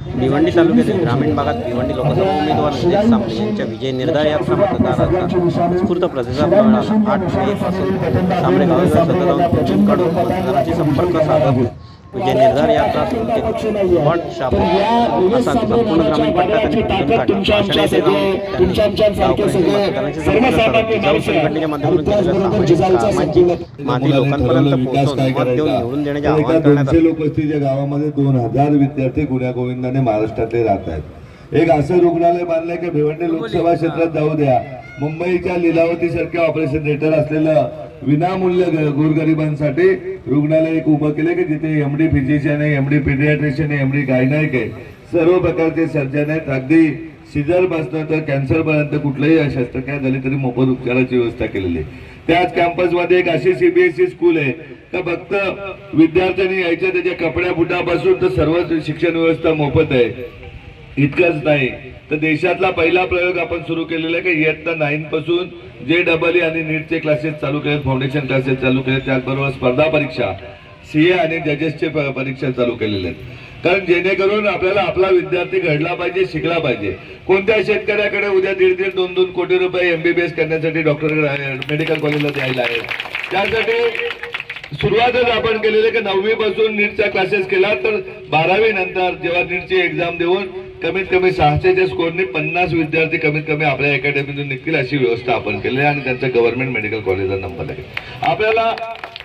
भिवंडी तालुक्यातील ग्रामीण भागात भिवंडी लोकसभा उमेदवार निलेश सांबळे यांच्या विजय निर्धार यात्रा मतदाराचा उत्स्फूर्त प्रतिसाद मिळाला. आठ मे पासून सांबळे गावाला सतत जाऊन काढून मतदारांशी संपर्क साधत विजय निर्धार यात्रा सुरू केली पण शापूर असा संपूर्ण ग्रामीण पट्ट्यात माध्यमातून माती लोकांपर्यंत मत देऊन निवडून देण्याचे आवाहन करण्यात आले. गावामध्ये दोन हजार विद्यार्थी गुण्या गोविंदाने महाराष्ट्रातले राहत आहेत. एक असं रुग्णालय बांधलंय की भिवंडी लोकसभा क्षेत्रात जाऊ द्या. मुंबईच्या लिलावती सारख्या ऑपरेशन थिएटर असलेलं विनामूल्य गोरगरिबांसाठी रुग्णालय एक उभं केलं की जिथे एमडी फिजिशियन आहे एमडी पिडियाट्रिशियन आहे एमडी गायनायक आहे. सर्व प्रकारचे सर्जन आहेत. अगदी सिजरपासून तर कॅन्सर पर्यंत कुठलंही शस्त्रक्रिया झाली तरी मोफत उपचाराची व्यवस्था केलेली आहे. त्याच कॅम्पसमध्ये एक अशी सीबीएसई स्कूल आहे. का फक्त विद्यार्थ्यांनी यायच्या त्याच्या कपड्या बुटापासून तर सर्व शिक्षण व्यवस्था मोफत आहे. इतकंच नाही. तर देशातला पहिला प्रयोग आपण सुरू केलेला आहे की? इयत्ता नाईन पासून जे डबल ई आणि नीटचे क्लासेस चालू केले फाउंडेशन क्लासेस चालू केले त्याचबरोबर स्पर्धा परीक्षा सीए आणि जजेसचे प- परीक्षा चालू केलेले आहेत. कारण जेणेकरून आपल्याला आपला विद्यार्थी घडला पाहिजे शिकला पाहिजे. कोणत्या शेतकऱ्याकडे उद्या दीड दीड दोन दोन कोटी रुपये एमबीबीएस करण्यासाठी डॉक्टरकडे मेडिकल कॉलेजला द्यायला आहे. त्यासाठी सुरुवातच आपण केलेले की नववी पासून नीटचा क्लासेस केला तर बारावी नंतर जेव्हा नीटची एक्झाम देऊन कमीत कमी सहाशेच्या स्कोरने पन्नास विद्यार्थी कमीत कमी आपल्या अकॅडमीतून निघतील अशी व्यवस्था आपण केली आहे आणि त्यांचा गव्हर्नमेंट मेडिकल कॉलेजला नंबर आहे. आपल्याला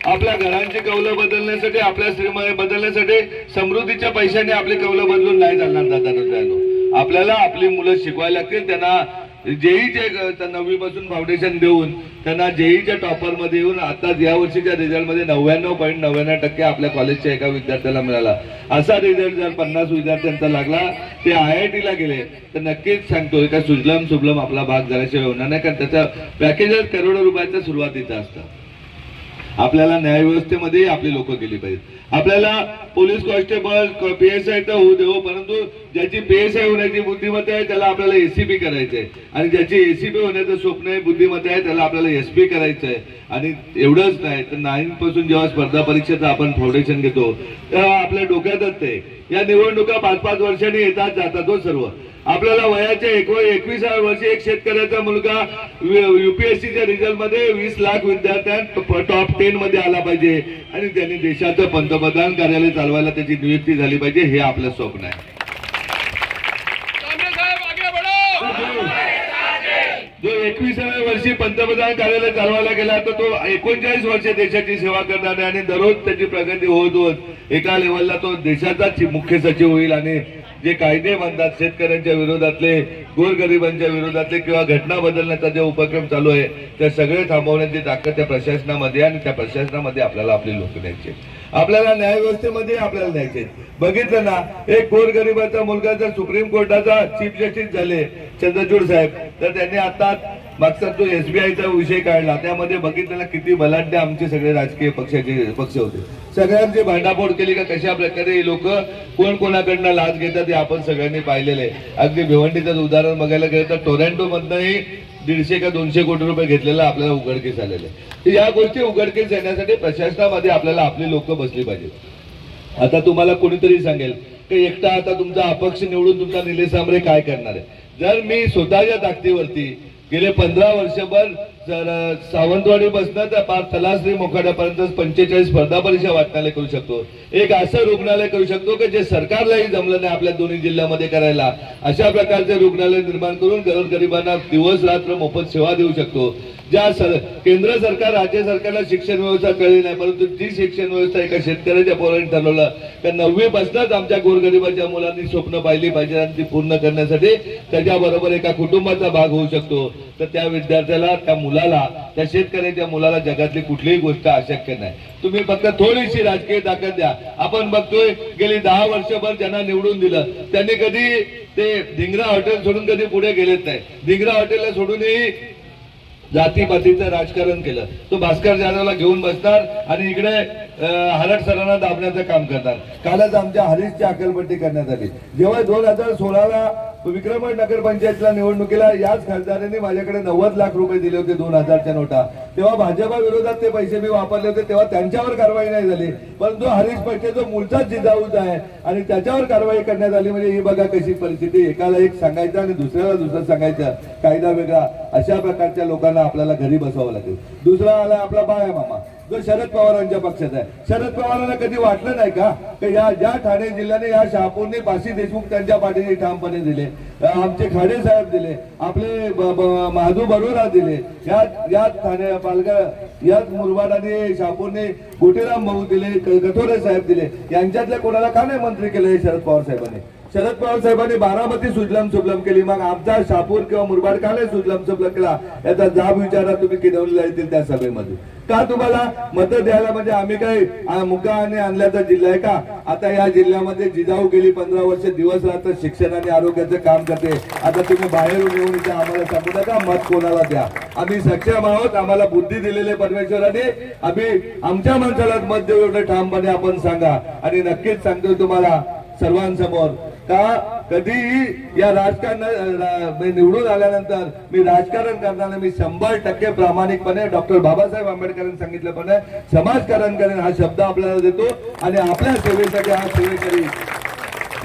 आपल्या घरांची कौलं बदलण्यासाठी आपल्या श्रीमय बदलण्यासाठी समृद्धीच्या पैशाने आपली कौलं बदलून नाही चालणार दादा मित्रांनो. आपल्याला आपली मुलं शिकवायला लागतील त्यांना जेईचे नववी पासून फाउंडेशन देऊन त्यांना जेईच्या टॉपरमध्ये येऊन आता या वर्षीच्या रिझल्टमध्ये नव्याण्णव पॉईंट नव्याण्णव टक्के आपल्या कॉलेजच्या एका विद्यार्थ्याला मिळाला. असा रिझल्ट जर पन्नास विद्यार्थ्यांचा लागला ते आय आय टीला गेले तर नक्कीच सांगतो एका सुजलम सुजलम आपला भाग झाल्याशिवाय होणार नाही कारण त्याचा पॅकेजच करोडो रुपयाचा सुरुवातीचं असतं. आपल्याला न्याय व्यवस्थेमध्ये आपली लोक गेली पाहिजेत. आपल्याला पोलीस कॉन्स्टेबल पीएसआय तर होऊ देऊ परंतु ज्याची पीएसआय होण्याची बुद्धिमत्ता आहे त्याला आपल्याला एसीपी करायचंय. आणि ज्याची एसीपी होण्याचं स्वप्न आहे बुद्धिमत्ता आहे त्याला आपल्याला एसपी करायचं आहे आणि एवढंच नाही तर नाईन पासून जेव्हा स्पर्धा परीक्षेचं आपण फाउंडेशन घेतो तेव्हा आपल्या डोक्यातच ते. या निवडणुका पाच पाच वर्षांनी येतात जातात हो सर्व. आपल्याला वयाच्या एकव एकविसाव्या वर्षी एक शेतकऱ्याचा मुलगा युपीएससीच्या रिझल्टमध्ये वीस लाख विद्यार्थ्यां टॉप टेन मध्ये आला पाहिजे. आणि त्यांनी देशाचं पंतप्रधान कार्यालय चालवायला त्याची नियुक्ती झाली पाहिजे हे आपलं स्वप्न आहे कांबळे साहेब आगे बढ़ो जो एकविसाव्या वर्षी पंतप्रधान कार्यालय चालवायला गेला तर तो एकोणचाळीस वर्ष देशाची सेवा करणार आहे आणि दररोज त्याची प्रगती होत होत एका लेवलला तो देशाचा मुख्य सचिव होईल आणि जे कायदे बनतात शेतकऱ्यांच्या विरोधातले गोरगरिबांच्या विरोधातले किंवा घटना बदलण्याचा जे उपक्रम चालू आहे ते सगळे थांबवण्याची ताकद त्या प्रशासनामध्ये आणि त्या प्रशासनामध्ये आपल्याला आपले लोक द्यायचे आपल्याला न्याय व्यवस्थेमध्ये आपल्याला द्यायचे बघितलं ना एक गोरगरिबाचा मुलगा जर सुप्रीम कोर्टाचा चीफ जस्टिस झाले चंद्रचूड साहेब तर त्यांनी आता मागचा जो आयचा विषय काढला त्यामध्ये बघितलेला किती बलाढ्य आमचे सगळे राजकीय पक्षाचे पक्ष होते. सगळ्यांची भांडाफोड केली का कशा प्रकारे लोक कोण कोणाकडनं लाच घेतात हे आपण सगळ्यांनी पाहिलेलं आहे. अगदी भिवंडीचं उदाहरण बघायला गेलं तर टोरॅन्टो मधनंही दीडशे का दोनशे कोटी रुपये घेतलेलं आपल्याला उघडकीस आलेलं आहे. या गोष्टी उघडकीस येण्यासाठी प्रशासनामध्ये आपल्याला आपली लोक बसली पाहिजेत. आता तुम्हाला कोणीतरी सांगेल की एकटा आता तुमचा अपक्ष निवडून तुमचा निलेश काय करणार आहे? जर मी स्वतःच्या ताकदीवरती गेले पंधरा वर्षभर जर सावंतवाडी बसनं तर पार तलासरी मोखाड्यापर्यंत पंचेचाळीस स्पर्धा परीक्षा वाटण्याला करू शकतो. एक असं रुग्णालय करू शकतो की जे सरकारलाही जमलं नाही आपल्या दोन्ही जिल्ह्यामध्ये करायला. अशा प्रकारचे रुग्णालय निर्माण करून गरीबांना दिवस रात्र मोफत सेवा देऊ शकतो. ज्या सर केंद्र सरकार राज्य सरकारला शिक्षण व्यवस्था कळली नाही परंतु ती शिक्षण व्यवस्था एका शेतकऱ्याच्या पोरांनी ठरवलं. त्या नववी पासूनच आमच्या गोरगरिबाच्या मुलांनी स्वप्न पाहिली पाहिजे आणि ती पूर्ण करण्यासाठी त्याच्याबरोबर एका कुटुंबाचा भाग होऊ शकतो. तर त्या विद्यार्थ्याला त्या मुलाला त्या शेतकऱ्याच्या मुलाला जगातली कुठलीही गोष्ट अशक्य नाही. तुम्ही फक्त थोडीशी राजकीय ताकद द्या. आपण बघतोय गेली दहा वर्षभर ज्यांना निवडून दिलं त्यांनी कधी ते धिंगरा हॉटेल सोडून कधी पुढे गेलेच नाही. धिंगरा हॉटेलला सोडूनही जातीपातीचं राजकारण केलं. तो भास्कर जाधवला घेऊन बसणार आणि इकडे हरट सरांना दाबण्याचं काम करतात कालच आमच्या हरीशची अकलपट्टी करण्यात आली. जेव्हा दोन हजार सोळाला विक्रमगड नगरपंचायतला निवडणुकीला याच खासदारांनी माझ्याकडे नव्वद लाख रुपये दिले होते दोन हजारच्या नोटा. तेव्हा भाजपा विरोधात ते पैसे मी वापरले होते तेव्हा त्यांच्यावर कारवाई नाही झाली. परंतु हरीश पैसे जो मूळचाच जिजाऊच आहे आणि त्याच्यावर कारवाई करण्यात आली म्हणजे ही बघा कशी परिस्थिती एकाला एक सांगायचं आणि दुसऱ्याला दुसरं सांगायचं. कायदा वेगळा. अशा प्रकारच्या लोकांना आपल्याला घरी बसावं लागेल. दुसरा आला आपला बाळा मामा. जो शरद पवारांच्या पक्षाचा आहे. शरद पवारांना कधी वाटलं नाही का? की या ज्या ठाणे जिल्ह्याने या शहापूरने बाशी देशमुख त्यांच्या पाठीने ठामपणे दिले. आमचे खाडे साहेब दिले. आपले ब- ब- महादू बरोरा दिले. या या ठाणे पालघर याच मुरबाड आणि शहापूरने गोटेराम भाऊ दिले क- कठोरे साहेब दिले. यांच्यातल्या कोणाला का नाही मंत्री केले शरद पवार साहेबांनी? शरद पवार साहेबांनी बारामती सुजलम सुफलम केली. मग आमचा शापूर किंवा मुरबाड का नाही सुजलम सुफलम केला. याचा जाब विचारा तुम्ही किनवलेला येतील त्या सभेमध्ये. का तुम्हाला मतं द्यायला म्हणजे आम्ही काही मुका आणि आणल्याचा जिल्हा आहे का? आता या जिल्ह्यामध्ये जिजाऊ गेली पंधरा वर्ष दिवस रात्र शिक्षण आणि आरोग्याचं काम करते. आता तुम्ही बाहेरून येऊन इथे आम्हाला सांगू नका मत कोणाला द्या. आम्ही सक्षम आहोत आम्हाला बुद्धी दिलेले परमेश्वराने. आम्ही आमच्या माणसाला मत देऊ एवढं ठामपणे आपण सांगा. आणि नक्कीच सांगतो तुम्हाला सर्वांसमोर. का? कधीही या राजकारण निवडून आल्यानंतर मी राजकारण करताना मी शंभर टक्के प्रामाणिकपणे डॉक्टर बाबासाहेब आंबेडकरांनी सांगितल्याप्रमाणे समाजकारण करेन हा शब्द आपल्याला देतो आणि आपल्या सेवेसाठी हा सेवेकरी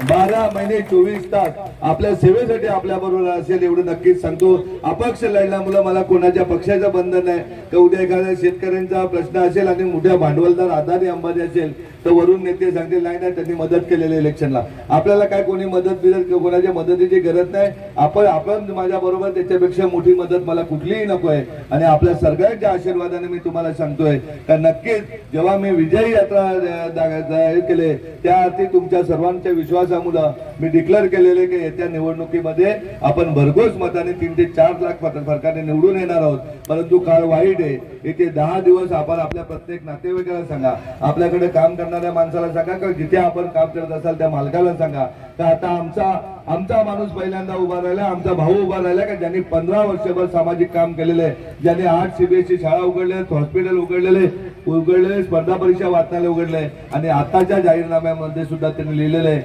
बारा महिने चोवीस तास आपल्या सेवेसाठी आपल्या बरोबर असेल एवढं नक्कीच सांगतो. अपक्ष लढल्यामुळे मला कोणाच्या पक्षाचं बंधन नाही. तर उद्या एखाद्या शेतकऱ्यांचा प्रश्न असेल आणि मोठ्या भांडवलदार आधारी अंबानी असेल तर वरून नेते सांगतील नाही नाही त्यांनी मदत केलेली इलेक्शनला. आपल्याला काय कोणी मदत बिदत कोणाच्या मदतीची गरज नाही. आपण आपण माझ्या बरोबर त्याच्यापेक्षा मोठी मदत मला कुठलीही नको आहे. आणि आपल्या सगळ्यांच्या आशीर्वादाने मी तुम्हाला सांगतोय का नक्कीच जेव्हा मी विजयी यात्रा केले त्या अर्थी तुमच्या सर्वांच्या विश्वासामुळं मी डिक्लेअर केलेले की येत्या निवडणुकीमध्ये आपण भरघोस मताने तीन ते चार लाख फर- फरकाने निवडून येणार आहोत. परंतु काळ वाईट आहे. येथे दहा दिवस आपण आपल्या प्रत्येक नातेवाईकाला सांगा. आपल्याकडे काम करणाऱ्या माणसाला सांगा का जिथे आपण काम करत असाल त्या मालकाला सांगा. का आता आमचा आमचा माणूस पहिल्यांदा उभा राहिला आमचा भाऊ उभा राहिला का? ज्यांनी पंधरा वर्षभर सामाजिक काम केलेलं आहे. ज्यांनी आठ सीबीएसई शाळा उघडल्या हॉस्पिटल उघडलेले उघडलेले स्पर्धा परीक्षा वाचनालय उघडले आणि आताच्या जाहीरनाम्यामध्ये सुद्धा त्यांनी लिहिलेलं आहे.